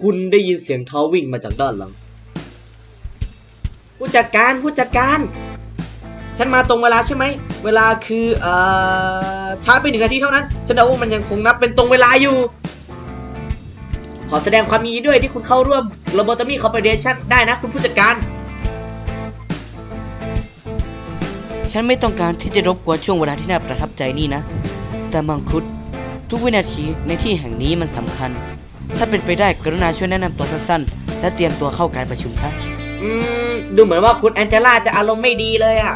คุณได้ยินเสียงเท้าวิ่งมาจากด้านหลัง ผู้จัดการผู้จัดการ ฉันมาตรงเวลาใช่ไหม เวลาคือเอ่อช้าไปหนึ่งนาทีเท่านั้น ฉันเดาว่ามันยังคงนับเป็นตรงเวลาอยู่ ขอแสดงความยินดีด้วยที่คุณเข้าร่วม Lobotomy Corporation ได้นะคุณผู้จัดการ ฉันไม่ต้องการที่จะรบกวนช่วงเวลาที่น่าประทับใจนี่นะ แต่มังคุดทุกวินาทีในที่แห่งนี้มันสำคัญ ถ้าเป็นไปได้กรุณาช่วยแนะนำตัวสั้นๆ และเตรียมตัวเข้าการประชุมซะ อืม ดูเหมือนว่าคุณแองเจล่าจะอารมณ์ไม่ดีเลยอะ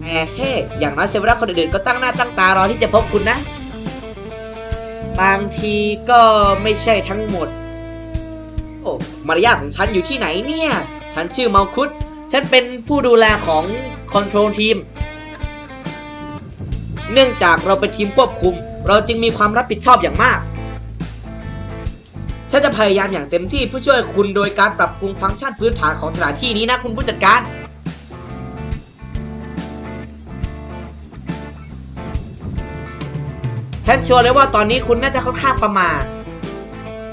แหมเฮ้อย่างน้อยเซเวอรัสคนอื่นๆก็ตั้งหน้าตั้งตารอที่จะพบคุณนะ บางทีก็ไม่ใช่ทั้งหมด โอ้มารยาทของฉันอยู่ที่ไหนเนี่ย ฉันชื่อเมาคุด ฉันเป็นผู้ดูแลของคอนโทรลทีม เนื่องจากเราเป็นทีมควบคุม เราจึงมีความรับผิดชอบอย่างมากฉันจะพยายามอย่างเต็มที่เพื่อช่วยคุณโดยการปรับปรุงฟังก์ชันพื้นฐานของสถานที่นี้นะคุณผู้จัดการ ฉันชัวร์เลยว่าตอนนี้คุณน่าจะค่อนข้างประมาท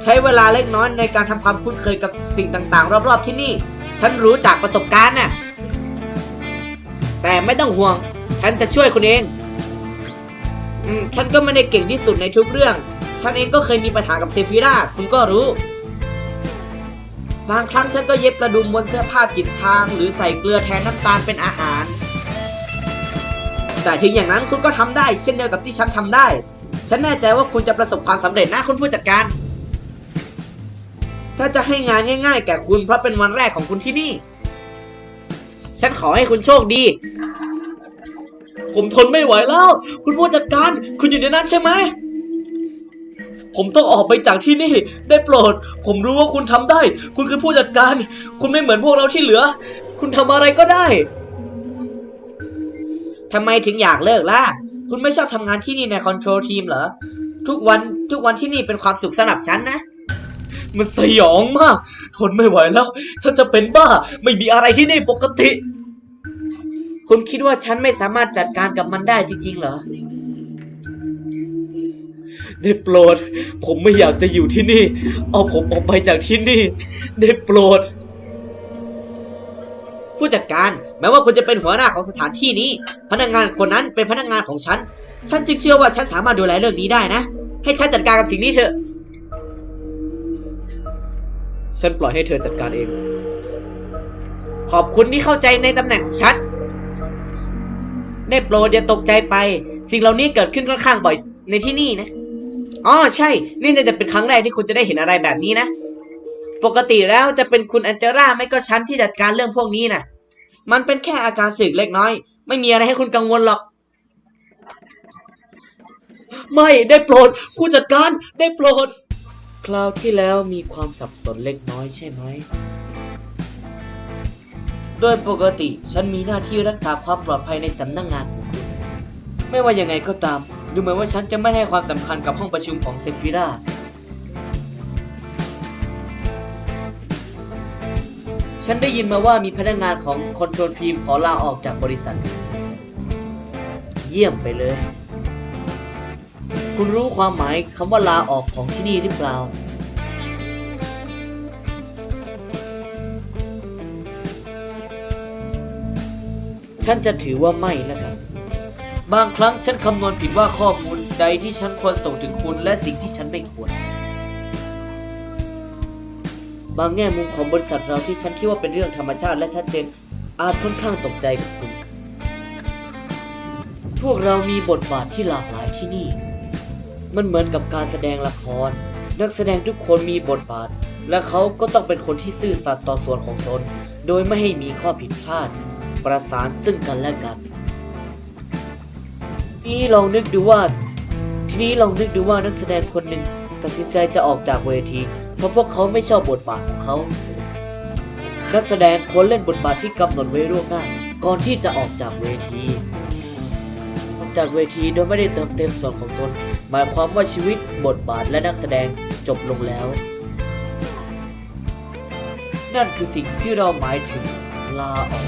ใช้เวลาเล็กน้อยในการทำความคุ้นเคยกับสิ่งต่างๆ รอบๆที่นี่ ฉันรู้จากประสบการณ์น่ะแต่ไม่ต้องห่วง ฉันจะช่วยคุณเอง ฉันก็ไม่ได้เก่งที่สุดในทุกเรื่อง ฉันเองก็เคยมีปัญหากับเซฟิราคุณก็รู้ บางครั้งฉันก็เย็บกระดุมบนเสื้อผ้าผิดทาง หรือใส่เกลือแทนน้ำตาลเป็นอาหาร แต่ถึงอย่างนั้นคุณก็ทำได้ เช่นเดียวกับที่ฉันทำได้ ฉันแน่ใจว่าคุณจะประสบความสำเร็จนะคุณผู้จัดการ ถ้าจะให้งานง่าย ๆ แก่คุณเพราะเป็นวันแรกของคุณที่นี่ ฉันขอให้คุณโชคดี ผมทนไม่ไหวแล้ว คุณผู้จัดการ คุณอยู่ในนั้นใช่ไหม ผมต้องออกไปจากที่นี่ ได้โปรด ผมรู้ว่าคุณทำได้ คุณคือผู้จัดการ คุณไม่เหมือนพวกเราที่เหลือ คุณทำอะไรก็ได้ ทำไมถึงอยากเลิกล่ะ คุณไม่ชอบทำงานที่นี่ในคอนโทรลทีมเหรอ ทุกวันทุกวันที่นี่เป็นความสุขสำหรับฉันนะ มันสยองมาก ทนไม่ไหวแล้ว ฉันจะเป็นบ้า ไม่มีอะไรที่นี่ปกติ คุณคิดว่าฉันไม่สามารถจัดการกับมันได้จริงๆเหรอ ได้โปรด ผมไม่อยากจะอยู่ที่นี่ เอาผมออกไปจากที่นี่ ได้โปรด ผู้จัดการ แม้ว่าคุณจะเป็นหัวหน้าของสถานที่นี้ พนักงานคนนั้นเป็นพนักงานของฉัน ฉันจึงเชื่อว่าฉันสามารถดูแลเรื่องนี้ได้นะ ให้ฉันจัดการกับสิ่งนี้เถอะ ฉันปล่อยให้เธอจัดการเอง ขอบคุณที่เข้าใจในตำแหน่งของฉัน ได้โปรดอย่าตกใจไป สิ่งเหล่านี้เกิดขึ้นค่อนข้างบ่อยในที่นี่นะอ๋อใช่ นี่จะเป็นครั้งแรกที่คุณจะได้เห็นอะไรแบบนี้นะ ปกติแล้วจะเป็นคุณแอนเจล่าไม่ก็ฉันที่จัดการเรื่องพวกนี้นะมันเป็นแค่อาการสึกเล็กน้อย ไม่มีอะไรให้คุณกังวลหรอก ไม่ได้โปรดผู้จัดการได้โปรด คราวที่แล้วมีความสับสนเล็กน้อยใช่ไหม โดยปกติฉันมีหน้าที่รักษาความปลอดภัยในสำนักงงานของคุณไม่ว่ายังไงก็ตาม ดูเหมือนว่าฉันจะไม่ให้ความสำคัญกับห้องประชุมของเซฟิราฉันได้ยินมาว่ามีพนักงานของคอนโทรลทีมขอลาออกจากบริษัท เยี่ยมไปเลย คุณรู้ความหมายคำว่าลาออกของที่นี่หรือเปล่า ฉันจะถือว่าไม่แล้วกันบางครั้งฉันคำนวณผิดว่าข้อมูลใดที่ฉันควรส่งถึงคุณและสิ่งที่ฉันไม่ควร บางแง่มุมของบริษัทเราที่ฉันคิดว่าเป็นเรื่องธรรมชาติและชัดเจนอาจค่อนข้างตกใจกับคุณ พวกเรามีบทบาทที่หลากหลายที่นี่ มันเหมือนกับการแสดงละคร นักแสดงทุกคนมีบทบาท และเขาก็ต้องเป็นคนที่ซื่อสัตย์ต่อส่วนของตน โดยไม่ให้มีข้อผิดพลาด ประสานซึ่งกันและกัน นี่ลองนึกดูว่า ทีนี้ลองนึกดูว่านักแสดงคนหนึ่งตัดสินใจจะออกจากเวทีเพราะพวกเขาไม่ชอบบทบาทของเขา นักแสดงควรเล่นบทบาทที่กำหนดไว้ล่วงหน้าก่อนที่จะออกจากเวทีออกจากเวทีโดยไม่ได้เติมเต็มส่วนของตน หมายความว่าชีวิตบทบาทและนักแสดงจบลงแล้ว นั่นคือสิ่งที่เราหมายถึงลาออก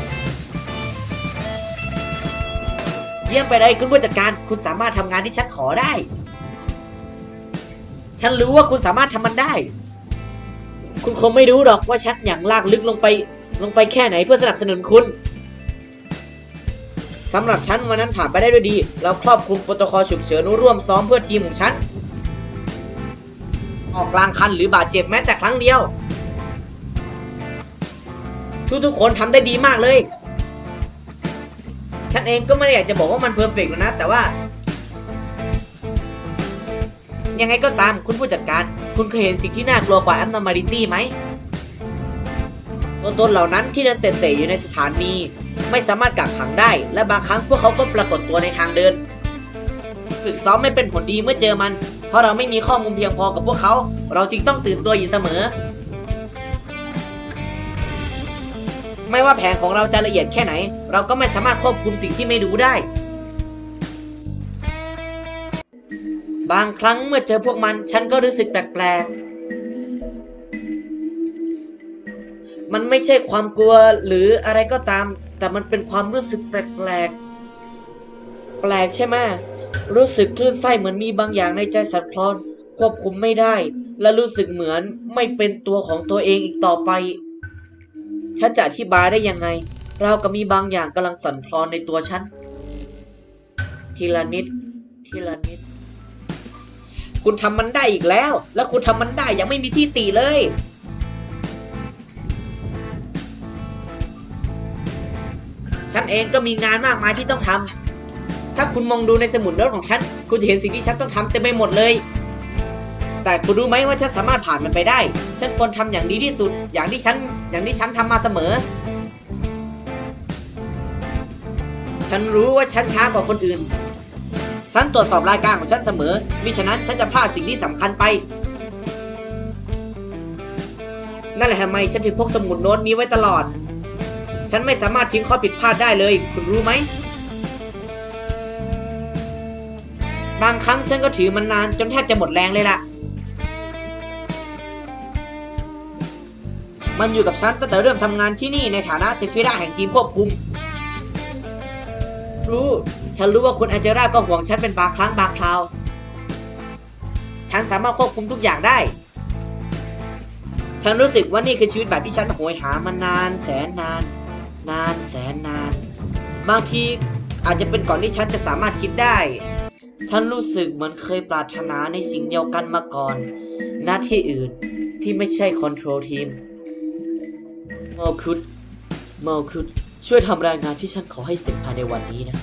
เยี่ยมไปเลยคุณผู้จัดการ คุณสามารถทำงานที่ฉันขอได้ ฉันรู้ว่าคุณสามารถทำมันได้ คุณคงไม่รู้หรอกว่าฉันอย่างลากลึกลงไปลงไปแค่ไหนเพื่อสนับสนุนคุณสำหรับฉันวันนั้นผ่านไปได้ด้วยดี เราครอบคลุมโปรโตคอลฉุกเฉินร่วมซ้อมเพื่อทีมของฉัน ออกกลางคันหรือบาดเจ็บแม้แต่ครั้งเดียว ทุกๆคนทำได้ดีมากเลย ฉันเองก็ไม่ได้อยากจะบอกว่ามันเพอร์เฟกต์นะ แต่ว่า ยังไงก็ตามคุณผู้จัดการ คุณเคยเห็นสิ่งที่น่ากลัวกว่า abnormality ไหมตัวตนเหล่านั้นที่เดินเตะๆอยู่ในสถานี ไม่สามารถกักขังได้ และบางครั้งพวกเขาก็ปรากฏตัวในทางเดิน ฝึกซ้อมไม่เป็นผลดีเมื่อเจอมัน เพราะเราไม่มีข้อมูลเพียงพอกับพวกเขา เราจึงต้องตื่นตัวอยู่เสมอ ไม่ว่าแผนของเราจะละเอียดแค่ไหน เราก็ไม่สามารถควบคุมสิ่งที่ไม่รู้ได้ บางครั้งเมื่อเจอพวกมัน ฉันก็รู้สึกแปลกๆ มันไม่ใช่ความกลัวหรืออะไรก็ตาม แต่มันเป็นความรู้สึกแปลกๆ แปลกใช่ไหมรู้สึกคลื่นไส้เหมือนมีบางอย่างในใจสั่นคลอน ควบคุมไม่ได้ และรู้สึกเหมือนไม่เป็นตัวของตัวเองอีกต่อไป ฉันจะอธิบายได้ยังไง เรากับมีบางอย่างกำลังสั่นคลอนในตัวฉัน ทีละนิด ทีละนิด คุณทำมันได้อีกแล้ว แล้วคุณทำมันได้ยังไม่มีที่ติเลย ฉันเองก็มีงานมากมายที่ต้องทำถ้าคุณมองดูในสมุดโน้ตของฉัน คุณจะเห็นสิ่งที่ฉันต้องทำเต็มไปหมดเลย แต่คุณรู้ไหมว่าฉันสามารถผ่านมันไปได้ ฉันควรทำอย่างดีที่สุด อย่างที่ฉัน อย่างที่ฉันทำมาเสมอ ฉันรู้ว่าฉันช้ากว่าคนอื่น ฉันตรวจสอบรายการของฉันเสมอ มิฉะนั้นฉันจะพลาดสิ่งที่สำคัญไป นั่นแหละทำไมฉันถึงพกสมุดโน้ตนี้ไว้ตลอด ฉันไม่สามารถทิ้งข้อผิดพลาดได้เลย คุณรู้ไหมบางครั้งฉันก็ถือมันนานจนแทบจะหมดแรงเลยล่ะ มันอยู่กับฉันตั้งแต่เริ่มทำงานที่นี่ในฐานะเซฟิราแห่งทีมควบคุม รู้ ฉันรู้ว่าคุณแอนเจล่าก็ห่วงฉันเป็นบางครั้งบางคราว ฉันสามารถควบคุมทุกอย่างได้ ฉันรู้สึกว่านี่คือชีวิตแบบที่ฉันโหยหามานานแสนนาน นานแสนนาน บางทีอาจจะเป็นก่อนที่ฉันจะสามารถคิดได้ ฉันรู้สึกเหมือนเคยปรารถนาในสิ่งเดียวกันมาก่อนหน้าที่อื่นที่ไม่ใช่คอนโทรลทีม มลคุดเมลคุดช่วยทำรายงานที่ฉันขอให้เสร็จภายในวันนี้นะ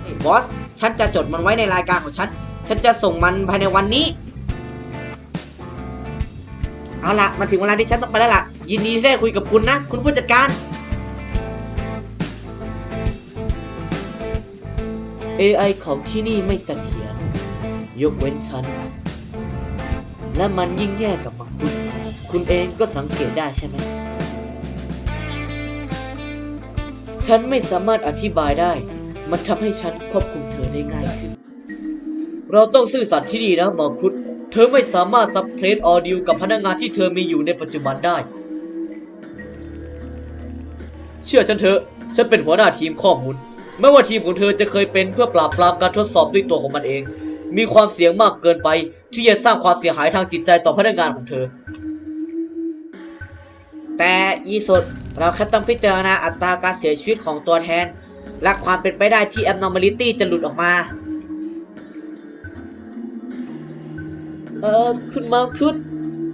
เฮ้ยบอส ฉันจะจดมันไว้ในรายการของฉัน ฉันจะส่งมันภายในวันนี้ เอาละมาถึงเวลาที่ฉันต้องไปแล้วล่ะ ยินดีที่ได้คุยกับคุณนะ คุณผู้จัดการ AI ของที่นี่ไม่เสถียรยกเว้นฉัน และมันยิ่งแย่กับมัง คุณเองก็สังเกตได้ใช่ไหม ฉันไม่สามารถอธิบายได้ มันทำให้ฉันควบคุมเธอได้ง่ายขึ้น เราต้องซื่อสัตย์ที่ดีนะมังคุด เธอไม่สามารถซับเพลตออดิวกับพนักงานที่เธอมีอยู่ในปัจจุบันได้ เชื่อฉันเถอะ ฉันเป็นหัวหน้าทีมข้อมูล ไม่ว่าทีมของเธอจะเคยเป็นเพื่อปราบปรามการทดสอบด้วยตัวของมันเอง มีความเสี่ยงมากเกินไปที่จะสร้างความเสียหายทางจิตใจต่อพนักงานของเธอ แต่ยีสุดเราแค่ต้องพิจารณาอัตราการเสียชีวิตของตัวแทน และความเป็นไปได้ที่ abnormality จะหลุดออกมา เออคุณมาคุด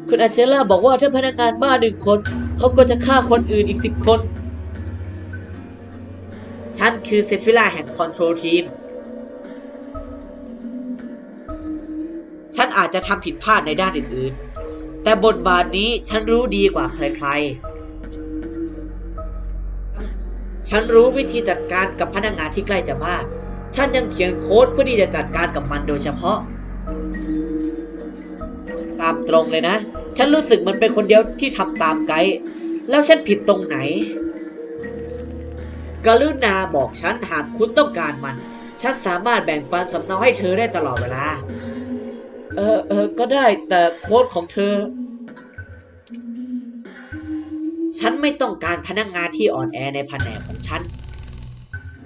คุณอาเจล่าบอกว่าถ้าพนักงานบ้าหนึ่งคน เขาก็จะฆ่าคนอื่นอีกสิบคน ฉันคือเซฟิล่าแห่งคอนโทรลทีม ฉันอาจจะทำผิดพลาดในด้านอื่นๆ แต่บทบาทนี้ฉันรู้ดีกว่าใครๆ ฉันรู้วิธีจัดการกับพนักงานที่ใกล้จะบ้าฉันยังเขียนโค้ดเพื่อที่จะจัดการกับมันโดยเฉพาะ ตามตรงเลยนะ ฉันรู้สึกมันเป็นคนเดียวที่ทำตามไกด์ แล้วฉันผิดตรงไหน กรุณาบอกฉันหากคุณต้องการมัน ฉันสามารถแบ่งปันสำเนาให้เธอได้ตลอดเวลา เออเออก็ได้แต่โค้ดของเธอ ฉันไม่ต้องการพนักงานที่อ่อนแอในแผนกของฉัน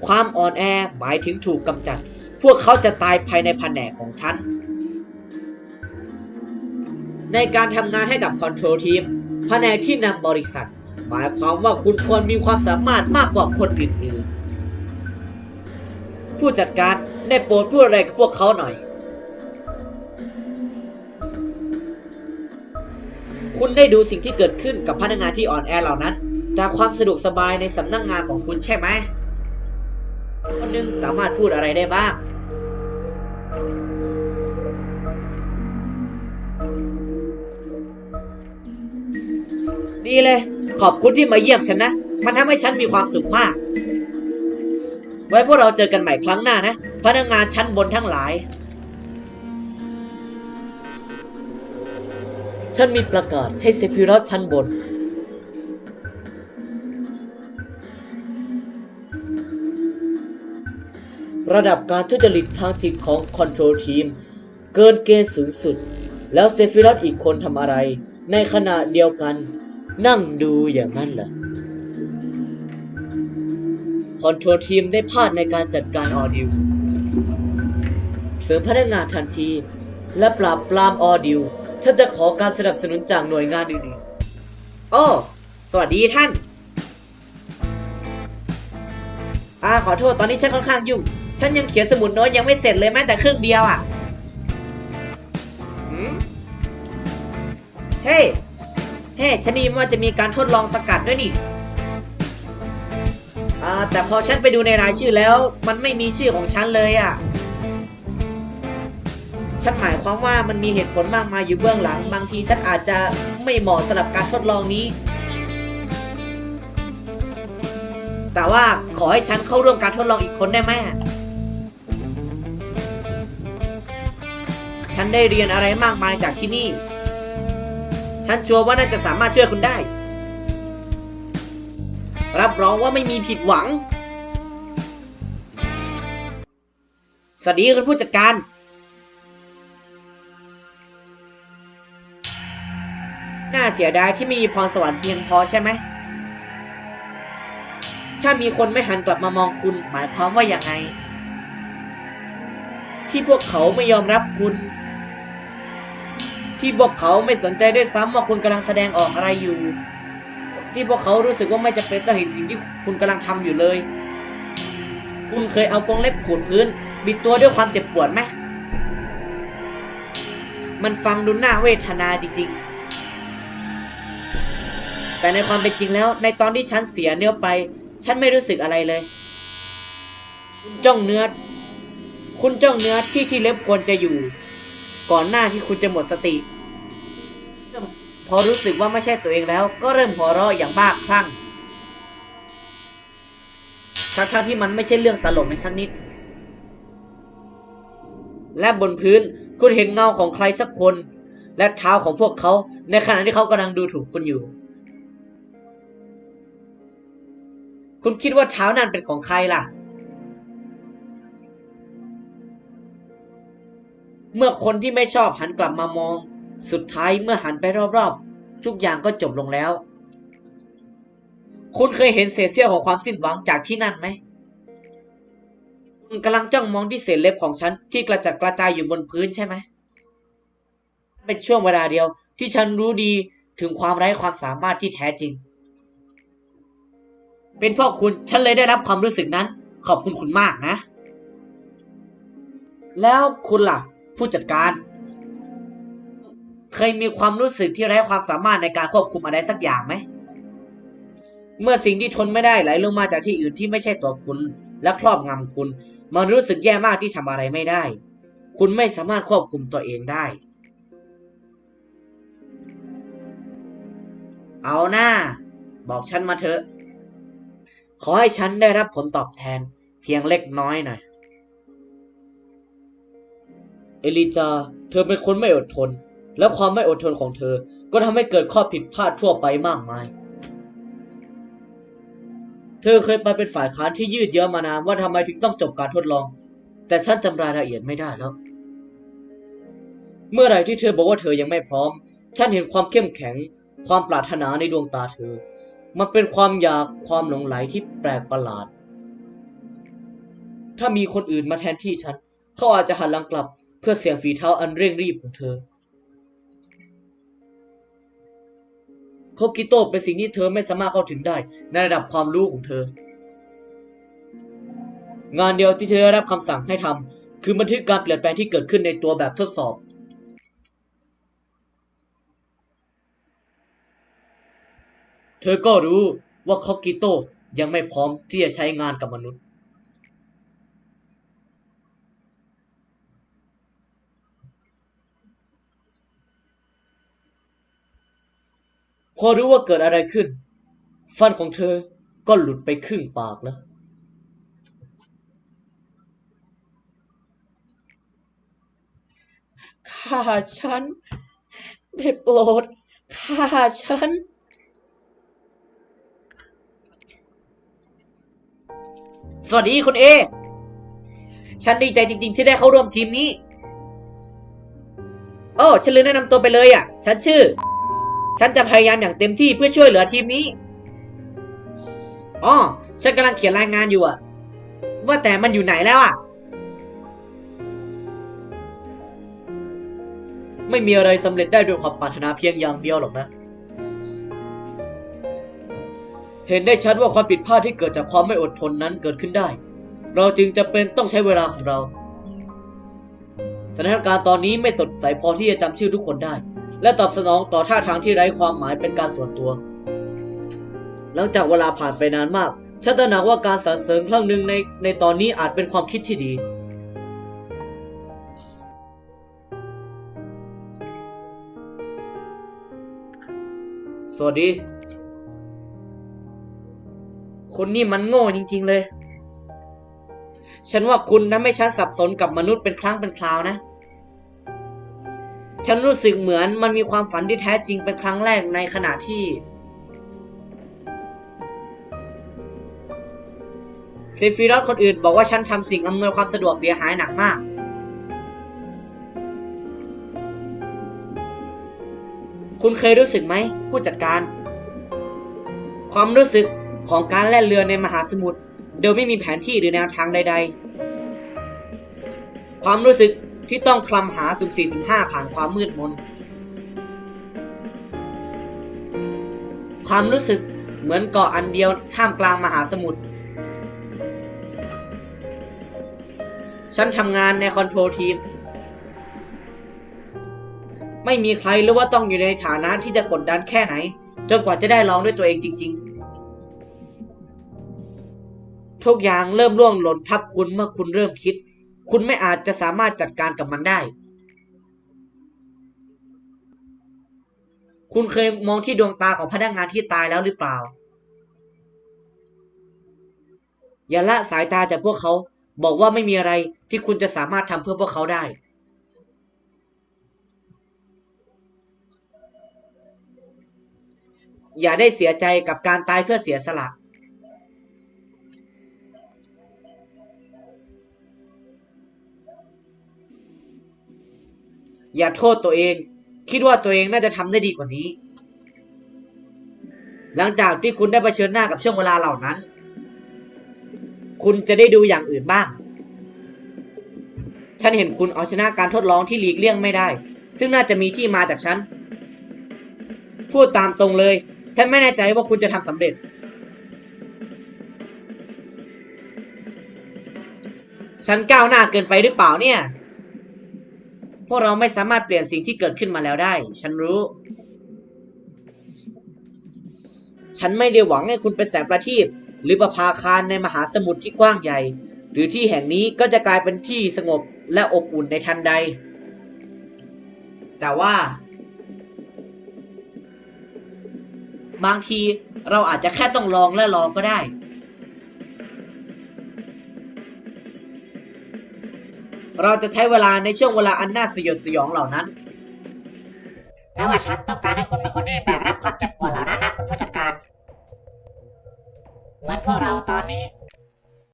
ความอ่อนแอหมายถึงถูกกำจัด พวกเขาจะตายภายในแผนกของฉัน ในการทำงานให้กับคอนโทรลทีมแผนกที่นำบริษัท หมายความว่าคุณควรมีความสามารถมากกว่าคนอื่นๆ ผู้จัดการได้โปรดพูดอะไรกับพวกเขาหน่อย คุณได้ดูสิ่งที่เกิดขึ้นกับพนักงานที่อ่อนแอเหล่านั้น จากความสะดวกสบายในสำนักงงานของคุณใช่ไหมคนหนึงสามารถพูดอะไรได้บ้าง ดีเลย ขอบคุณที่มาเยี่ยมฉันนะ มันทำให้ฉันมีความสุขมาก ไว้พวกเราเจอกันใหม่ครั้งหน้านะ พนักงานชั้นบนทั้งหลาย ฉันมีประกาศให้เซฟิรอสชั้นบน ระดับการทุจริตทางจิตของคอนโทรลทีม เกินเกณฑ์สูงสุด แล้วเซฟิรอสอีกคนทำอะไร ในขณะเดียวกัน นั่งดูอย่างนั้นเหรอคอนโทรลทีมได้พลาดในการจัดการออดิวเสริมพนักงานทันที และปราบปรามออดิว ฉันจะขอการสนับสนุนจากหน่วยงานอื่นๆโอ้ สวัสดีท่าน อ่า ขอโทษ ตอนนี้ฉันค่อนข้างยุ่ง ฉันยังเขียนสมุดโน้ตยังไม่เสร็จเลยแม้แต่ครึ่งเดียวอะหืมเฮ้เฮ้ฉันได้ยินว่าจะมีการทดลองสกัดด้วยนี่ อ่า แต่พอฉันไปดูในรายชื่อแล้ว มันไม่มีชื่อของฉันเลยอะ ฉันหมายความว่ามันมีเหตุผลมากมายอยู่เบื้องหลัง บางทีฉันอาจจะไม่เหมาะสำหรับการทดลองนี้ แต่ว่าขอให้ฉันเข้าร่วมการทดลองอีกคนได้ไหมฉันได้เรียนอะไรมากมายจากที่นี่ ฉันชัวร์ว่าน่าจะสามารถช่วยคุณได้ รับรองว่าไม่มีผิดหวัง สวัสดีคุณผู้จัดการาเสียดายที่ไม่มีพรสวรรค์เพียงพอใช่ไหม ถ้ามีคนไม่หันกลับมามองคุณหมายความว่าอย่างไง ที่พวกเขาไม่ยอมรับคุณ ที่พวกเขาไม่สนใจด้วยซ้ำว่าคุณกำลังแสดงออกอะไรอยู่ ที่พวกเขารู้สึกว่าไม่จะเป็นต้อเห็นสิ่งที่คุณกำลังทำอยู่เลย คุณเคยเอากรงเล็บขูดพื้น บิดตัวด้วยความเจ็บปวดไหมมันฟังดูน่าเวทนาจริงๆ แต่ในความเป็นจริงแล้ว ในตอนที่ฉันเสียเนื้อไป ฉันไม่รู้สึกอะไรเลย คุณจ้องเนื้อ คุณจ้องเนื้อที่ที่เล็บควรจะอยู่ ก่อนหน้าที่คุณจะหมดสติ พอรู้สึกว่าไม่ใช่ตัวเองแล้ว ก็เริ่มหัวเราะอย่างบ้าคลั่งทั้งๆที่มันไม่ใช่เรื่องตลกในสักนิด และบนพื้นคุณเห็นเงาของใครสักคน และเท้าของพวกเขา ในขณะที่เขากำลังดูถูกคุณอยู่ คุณคิดว่าเท้านั้นเป็นของใครล่ะ เมื่อคนที่ไม่ชอบหันกลับมามอง สุดท้ายเมื่อหันไปรอบๆ ทุกอย่างก็จบลงแล้ว คุณเคยเห็นเศษเสี้ยวของความสิ้นหวังจากที่นั่นไหมคุณกำลังจ้องมองที่เศษเล็บของฉันที่กระจัดกระจายอยู่บนพื้นใช่ไหมเป็นช่วงเวลาเดียวที่ฉันรู้ดีถึงความไร้ความสามารถที่แท้จริง เป็นเพราะคุณฉันเลยได้รับความรู้สึกนั้น ขอบคุณคุณมากนะ แล้วคุณล่ะ ผู้จัดการ เคยมีความรู้สึกที่ไร้ความสามารถในการควบคุมอะไรสักอย่างไหม เมื่อสิ่งที่ทนไม่ได้ไหลลงมาจากที่อื่นที่ไม่ใช่ตัวคุณ และครอบงำคุณ มันรู้สึกแย่มากที่ทำอะไรไม่ได้ คุณไม่สามารถควบคุมตัวเองได้ เอาหน้า บอกฉันมาเถอะ ขอให้ฉันได้รับผลตอบแทนเพียงเล็กน้อยหน่อย เอลิจา เธอเป็นคนไม่อดทน และความไม่อดทนของเธอ ก็ทำให้เกิดข้อผิดพลาดทั่วไปมากมาย เธอเคยไปเป็นฝ่ายค้านที่ยืดเยื้อมานานว่าทำไมถึงต้องจบการทดลอง แต่ฉันจำรายละเอียดไม่ได้แล้ว เมื่อไหร่ที่เธอบอกว่าเธอยังไม่พร้อม ฉันเห็นความเข้มแข็ง ความปรารถนาในดวงตาเธอ มันเป็นความอยากความหลงไหลที่แปลกประหลาด ถ้ามีคนอื่นมาแทนที่ฉัน เขาอาจจะหันหลังกลับเพื่อเสียงฝีเท้าอันเร่งรีบของเธอ โคกิโตะเป็นสิ่งที่เธอไม่สามารถเข้าถึงได้ในระดับความรู้ของเธอ งานเดียวที่เธอได้รับคำสั่งให้ทำคือบันทึกการเปลี่ยนแปลงที่เกิดขึ้นในตัวแบบทดสอบ เธอก็รู้ว่าคอกิโตยังไม่พร้อมที่จะใช้งานกับมนุษย์ พอรู้ว่าเกิดอะไรขึ้น ฟันของเธอก็หลุดไปครึ่งปากแล้วฆ่าฉัน ได้โปรดฆ่าฉัน สวัสดีคุณเอ ฉันดีใจจริง ๆ ที่ได้เข้าร่วมทีมนี้ โอ้ฉันลืมแนะนำตัวไปเลยอะ ฉันชื่อ ฉันจะพยายามอย่างเต็มที่เพื่อช่วยเหลือทีมนี้อ๋อฉันกำลังเขียนรายงานอยู่อะว่าแต่มันอยู่ไหนแล้วอะไม่มีอะไรสำเร็จได้ด้วยความปรารถนาเพียงอย่างเดียวหรอกนะ เห็นได้ชัดว่าความผิดพลาดที่เกิดจากความไม่อดทนนั้นเกิดขึ้นได้ เราจึงจะเป็นต้องใช้เวลาของเรา สถานการณ์ตอนนี้ไม่สดใสพอที่จะจำชื่อทุกคนได้ และตอบสนองต่อท่าทางที่ไร้ความหมายเป็นการส่วนตัว หลังจากเวลาผ่านไปนานมาก ฉันตระหนักว่าการสรรเสริญครั้งหนึ่งในในตอนนี้อาจเป็นความคิดที่ดี สวัสดี คุณนี่มันโง่จริง ๆ เลย ฉันว่าคุณนะไม่ฉันสับสนกับมนุษย์เป็นครั้งเป็นคราวนะ ฉันรู้สึกเหมือนมันมีความฝันที่แท้จริงเป็นครั้งแรกในขณะที่เซฟิรอสคนอื่นบอกว่าฉันทำสิ่งอำนวยความสะดวกเสียหายหนักมาก คุณเคยรู้สึกไหม ผู้จัดการ ความรู้สึก ของการแล่นเรือในมหาสมุทรโดยไม่มีแผนที่หรือแนวทางใด ๆ ความรู้สึกที่ต้องคลำหาสุ่มสี่สุ่มห้าผ่านความมืดมน ความรู้สึกเหมือนเกาะอันเดียวท่ามกลางมหาสมุทรฉันทำงานในคอนโทรลทีม ไม่มีใครรู้ว่าต้องอยู่ในฐานะที่จะกดดันแค่ไหน จนกว่าจะได้ลองด้วยตัวเองจริง ๆ ทุกอย่างเริ่มร่วงหล่นทับคุณเมื่อคุณเริ่มคิด คุณไม่อาจจะสามารถจัดการกับมันได้ คุณเคยมองที่ดวงตาของพนักงานที่ตายแล้วหรือเปล่า อย่าละสายตาจากพวกเขาบอกว่าไม่มีอะไรที่คุณจะสามารถทำเพื่อพวกเขาได้ อย่าได้เสียใจกับการตายเพื่อเสียสละ อย่าโทษตัวเอง คิดว่าตัวเองน่าจะทำได้ดีกว่านี้ หลังจากที่คุณได้เผชิญหน้ากับช่วงเวลาเหล่านั้น คุณจะได้ดูอย่างอื่นบ้าง ฉันเห็นคุณเอาชนะการทดลองที่หลีกเลี่ยงไม่ได้ ซึ่งน่าจะมีที่มาจากฉัน พูดตามตรงเลย ฉันไม่แน่ใจว่าคุณจะทำสำเร็จ ฉันก้าวหน้าเกินไปหรือเปล่าเนี่ย วกเราไม่สามารถเปลี่ยนสิ่งที่เกิดขึ้นมาแล้วได้ ฉันรู้ ฉันไม่ได้หวังให้คุณเป็นแสงประทีปหรือประภาคารในมหาสมุทรที่กว้างใหญ่ หรือที่แห่งนี้ก็จะกลายเป็นที่สงบและอบอุ่นในทันใด แต่ว่า บางทีเราอาจจะแค่ต้องลองและลองก็ได้ เราจะใช้เวลาในช่วงเวลาอันน่าสยดสยองเหล่านั้นแต่ว่าฉันต้องการให้คุณเป็นคนที่แบกรับความเจ็บปวดเหล่านั้นนะคุณผู้จัดการเหมือนพวกเราตอนนี้